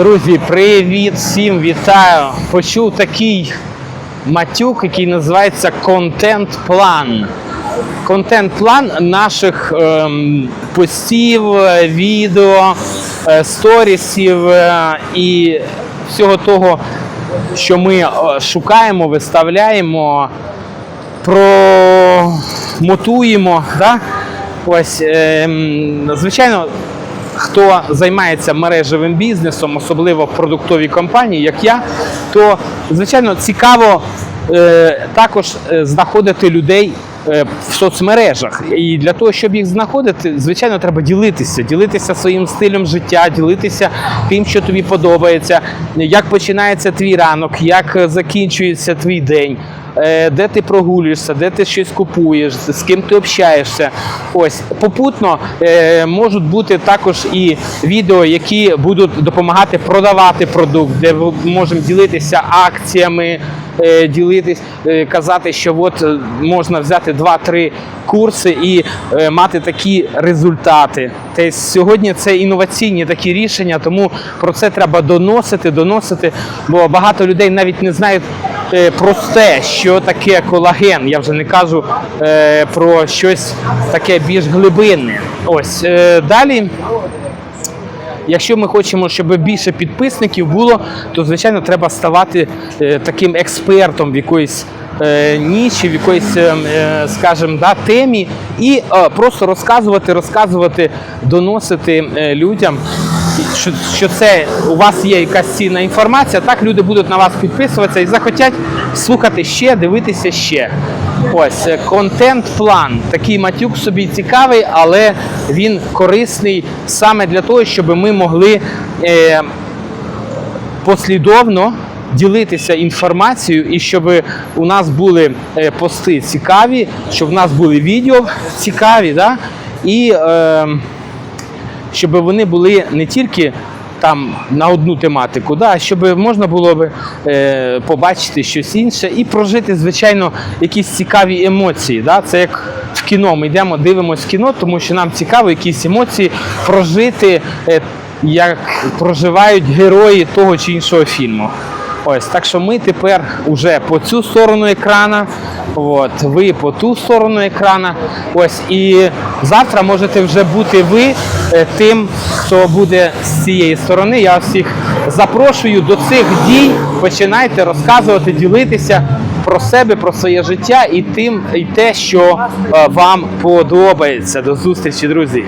Друзі, привіт всім, вітаю! Почув такий матюк, який називається контент-план. Контент-план наших ем, постів, е, відео, е, сторісів е, і всього того, що ми е, шукаємо, виставляємо, промотуємо. Да? Ось, ем, звичайно, хто займається мережевим бізнесом, особливо в продуктовій компанії, як я, то звичайно цікаво е, також е, знаходити людей. Е, В соцмережах. І для того, щоб їх знаходити, звичайно, треба ділитися, ділитися своїм стилем життя, ділитися тим, що тобі подобається, як починається твій ранок, як е, закінчується твій день, е, де ти прогулюєшся, де ти щось купуєш, з ким ти общаєшся. Ось попутно можуть бути також і відео, які будуть допомагати продавати продукт, де ми можемо ділитися акціями, ділитись, е, казати, що от е, можна взяти 2-3 курси і е, мати такі результати. Тобто сьогодні це інноваційні такі рішення, тому про це треба доносити, доносити, бо багато людей навіть не знають е, просте, що таке колаген. Я вже не кажу е, про щось таке більш глибинне. Ось е, далі. Якщо ми хочемо, щоб більше підписників було, то звичайно треба ставати е, таким експертом в якоїсь е, ніші, в якоїсь, е, скажімо, да, темі, і просто розказувати, розказувати, доносити людям, що, що це у вас є якась цінна інформація. Так люди будуть на вас підписуватися і захотять слухати ще, дивитися ще. Ось е, контент-план. Такий матюк собі цікавий, але він корисний саме для того, щоб ми могли е, послідовно ділитися інформацією і щоб у нас були е, пости цікаві, щоб у нас були відео цікаві, да? і е, щоб вони були не тільки там на одну тематику, да, щоб можна було би е, побачити щось інше і прожити, звичайно, якісь цікаві емоції. Да? Це як в кіно. Ми йдемо, дивимося кіно, тому що нам цікаво якісь емоції прожити, е, як проживають герої того чи іншого фільму. Ось так що ми тепер уже по цю сторону екрана, от, ви по ту сторону екрана. Ось і завтра можете вже бути ви е, тим, хто буде з цієї сторони. Я всіх запрошую до цих дій. Починайте розказувати, ділитися про себе, про своє життя і тим, і те, що е, вам подобається. До зустрічі, друзі.